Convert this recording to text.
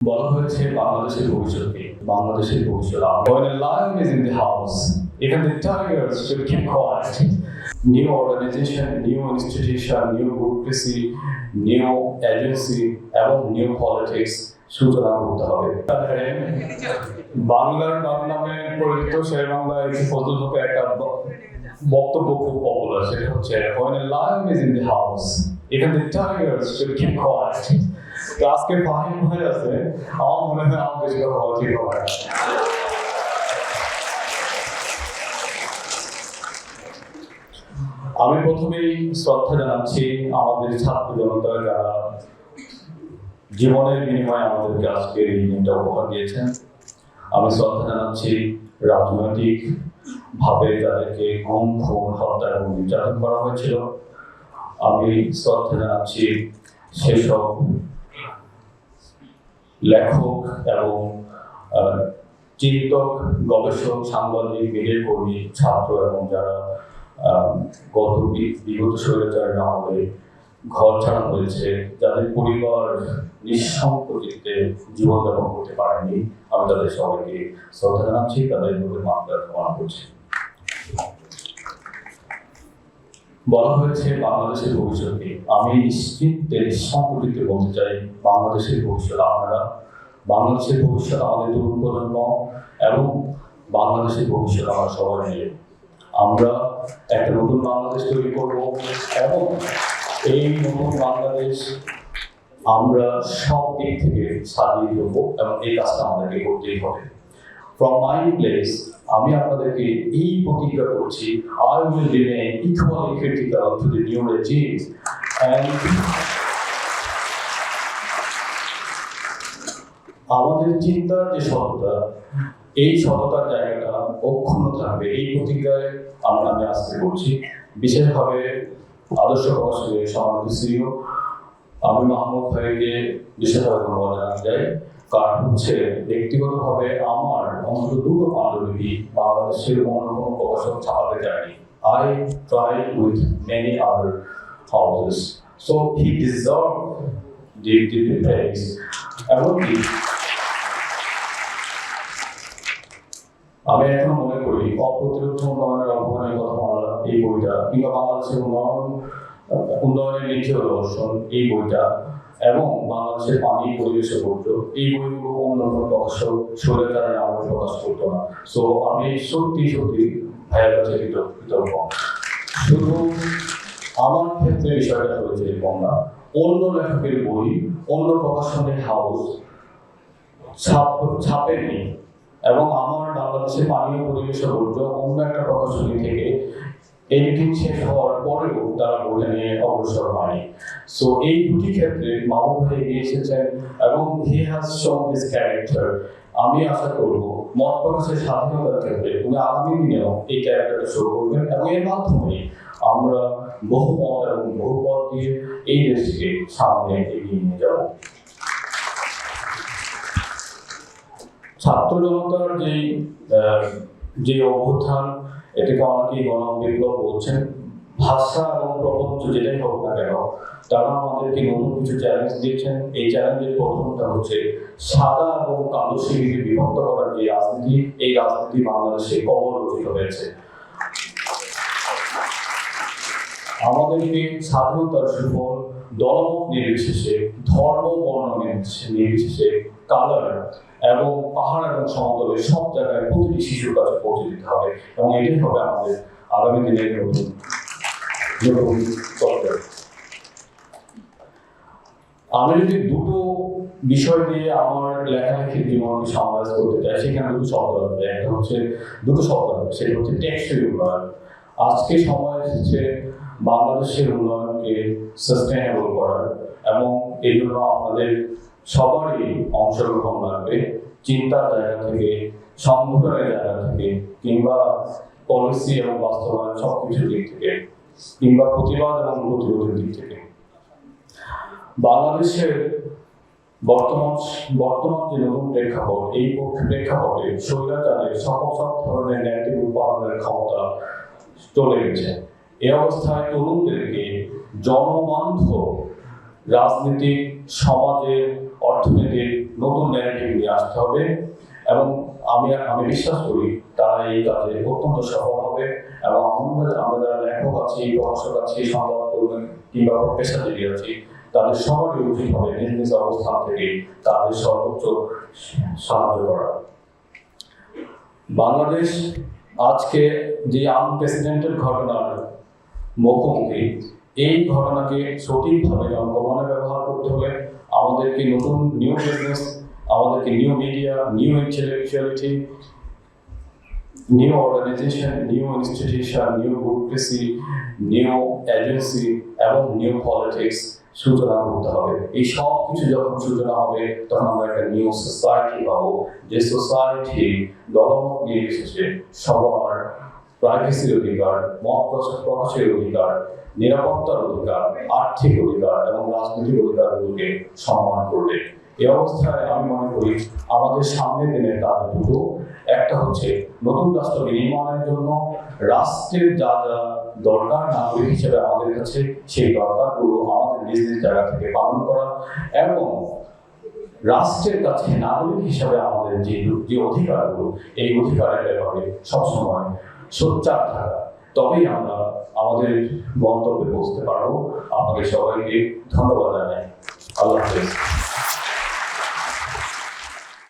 বলা হয়েছে বাংলাদেশের ভবিষ্যৎকে new organisation new institution new agency এবং নিউ পলিটিক্স সূচনা করতে হবে। বাংলার নাম নামে পরিচিত সেই বাংলায় একটা বক্তব্য খুব পপুলার সেটা হচ্ছে when a in the house even the tiger তো আজকে ফাহিম ভাই আছে, আমার মনে হয় আমার বেশি কথা বলা ঠিক হবে আমি প্রথমেই শ্রদ্ধা জানাচ্ছি আমাদের ছাত্র জনতা যারা জীবনের বিনিময়ে আমাদেরকে আজকে এই দিনটা উপহার দিয়েছেন। আমি শ্রদ্ধা জানাচ্ছি রাজনৈতিক ভাবে যাদেরকে গুম খুন হত্যা এবং নির্যাতন করা হয়েছিল। আমি শ্রদ্ধা জানাচ্ছি সেসব লেখক এবং চিন্তক, গবেষক, সাংবাদিক মিডিয়া কর্মী, ছাত্র এবং যারা গত বিগত স্বৈরাচারের আমাদের ঘর ছাড়া হয়েছে, যাদের পরিবার নিঃসম্পত্তিতে জীবনযাপন করতে পারেনি, আমি তাদের সবাইকে শ্রদ্ধা জানাচ্ছি, তাদের মধ্যে মাত্রা প্রমাণ করছি। বলা হয়েছে বাংলাদেশের ভবিষ্যৎ কি আমি নিশ্চিন্তে নিঃসম্পত্তিতে বলতে চাই, বাংলাদেশের ভবিষ্যৎ আপনারা, বাংলাদেশের ভবিষ্যৎ আমাদের তরুণ প্রজন্ম এবং বাংলাদেশের ভবিষ্যৎ আমরা সবাই মিলে। আমরা একটা নতুন বাংলাদেশ তৈরি করব এবং এই নতুন বাংলাদেশ আমরা সব দিক থেকে সাজিয়ে দেবো এবং এই কাজটা আমাদেরকে করতেই হবে। ফ্রম মাই প্লেস আমি আপনাদেরকে এই প্রতিজ্ঞা করছি I will remain equally critical to the new আমাদের চিন্তার যে সততা, এই সততার জায়গাটা অক্ষুণ্ণ থাকবে। এই প্রতিজ্ঞায় আমরা আমি আজকে করছি। বিশেষভাবে আদর্শ প্রকাশনের সমাধি শ্রীও আমি মাহমুদ ভাইকে বিশেষভাবে ধন্যবাদ জানাতে চাই। কারণ হচ্ছে ব্যক্তিগতভাবে আমার অন্তত দুটো পাণ্ডুলিপি বাংলাদেশের অন্য প্রকাশক ছাপাতে চায়নি I try with many other houses so he deserve the the prize এমনকি আমি এখন মনে করি অপ্রতিরোধ উন্নয়নের অবদানের কথা বলা এই বইটা, কিংবা বাংলাদেশের উন্নয়ন উন্নয়নের নীতিও দর্শন এই বইটা এবং বাংলাদেশের পানি পরিবেশের বইটা এই বইগুলো অন্য কোনো প্রকাশক স্বৈরাচারের আমলে প্রকাশ করতো না। সো আমি সত্যি সত্যি ভাইয়ের কাছে কৃতজ্ঞ। শুধু আমার ক্ষেত্রে বিষয়টা হয়েছে এরকম না। অন্য লেখকের বই, অন্য প্রকাশনের হাউস ছাপ ছাপেনি এবং আমার বাংলাদেশের পানীয় পরিবেশের বর্জ্য অন্য একটা প্রকাশনী থেকে এডিটিং শেষ হওয়ার পরেও তারা বইটা নিয়ে অগ্রসর হয়নি সো এই দুটি ক্ষেত্রে মাহবুব ভাই এগিয়ে এসেছেন এবং he has shown his character আমি আশা করব, মত প্রকাশের স্বাধীনতার ক্ষেত্রে উনি আগামী দিনেও এই ক্যারেক্টারটা শো করবেন এবং এর মাধ্যমে আমরা বহু মত এবং বহু পথ দিয়ে এই দেশকে সামনে এগিয়ে নিয়ে যাব। ছাত্র জনতার যে যে অভ্যুত্থান এটাকে অনেকেই গণ বিপ্লব বলছেন। ভাষা এবং প্রপঞ্চ যেটাই হোক না কেন, তারা আমাদেরকে নতুন কিছু চ্যালেঞ্জ দিয়েছেন। এই চ্যালেঞ্জের প্রথমটা হচ্ছে সাদা এবং কালো শিবিরে বিভক্ত করার যে রাজনীতি, এই রাজনীতি বাংলাদেশে কবর রচিত হয়েছে। আমাদেরকে স্বাধীনতার সুফল, দলমত নির্বিশেষে, ধর্ম, বর্ণ নির্বিশেষে, কালার এবং পাহাড় এবং সমতলে সব জায়গায় প্রতিটি শিশুর কাছে পৌঁছে দিতে হবে এবং এটাই হবে আমাদের আগামী দিনের নতুন আমি যদি দুটো বিষয় দিয়ে আমার লেখালেখির জীবন সমাজ করতে চাই, সেখানে দুটো শব্দ আসবে। একটা হচ্ছে, দুটো শব্দ আসবে, সেটা হচ্ছে টেকসই উন্নয়ন। আজকে সময় এসেছে বাংলাদেশের উন্নয়নকে সাস্টেনেবল করার এবং এই জন্য আপনাদের সবারই অংশগ্রহণ লাগবে। চিন্তার জায়গা থেকে, সংগঠনের জায়গা থেকে, কিংবা পলিসি এবং বাস্তবায়ন সবকিছুর দিক থেকে, কিংবা প্রতিবাদ এবং প্রতিরোধের দিক থেকে। বাংলাদেশের বর্তমান বর্তমান যে নতুন প্রেক্ষাপট, এই প্রেক্ষাপটে স্বৈরাচারের সকল সব ধরনের ন্যায়টিক উৎপাদনের ক্ষমতা চলে গেছে। এ অবস্থায় তরুণদেরকে জনবান্ধব রাজনীতিক সমাজের, অর্থনীতির নতুন ন্যারেটিভ নিয়ে আসতে হবে এবং আমি আমি বিশ্বাস করি তারা এই কাজে অত্যন্ত সফল হবে এবং আমাদের আমরা যারা লেখক আছি প্রকাশক আছি, সংবাদ কর্মী কিংবা পেশাজীবী আছি, তাদের সবারই উচিত হবে নিজ নিজ অবস্থান থেকে তাদের সর্বোচ্চ সাহায্য করা। বাংলাদেশ আজকে যে আনপ্রেসিডেন্টেড ঘটনার মুখোমুখি এই ঘটনাকে সঠিকভাবে জনগণনে ব্যবহার করতে হবে আমাদেরকে নতুন নিউ বিজনেস আমাদেরকে new media new intellectuality new organisation new institution new bureaucracy new agency এবং নিউ পলিটিক্স সূচনা করতে হবে। এই সব কিছু যখন সূচনা হবে, তখন আমরা একটা নিউ সোসাইটি পাবো। যে সোসাইটি দলমত নির্বিশেষে সবার প্রাইভেসির অধিকার, মত প্রকাশ- প্রকাশের অধিকার, নিরাপত্তার অধিকার, আর্থিক অধিকার এবং রাজনৈতিক অধিকারগুলোকে সম্মান করবে। এই অবস্থায় আমি মনে করি আমাদের সামনের দিনের কাজ দুটো। একটা হচ্ছে নতুন রাষ্ট্র বিনির্মাণের জন্য রাষ্ট্রের যা যা দরকার নাগরিক হিসেবে আমাদের কাছে, সেই দরকারগুলো আমাদের নিজ নিজ জায়গা থেকে পালন করা এবং রাষ্ট্রের কাছে নাগরিক হিসাবে আমাদের যে যে অধিকারগুলো, এই অধিকারের ব্যাপারে সবসময় সোচ্চার থাকা। তবেই আমরা আমাদের গন্তব্যে পৌঁছতে পারব। আপনাদের সবাইকে ধন্যবাদ জানাই। আল্লাহ হাফেজ।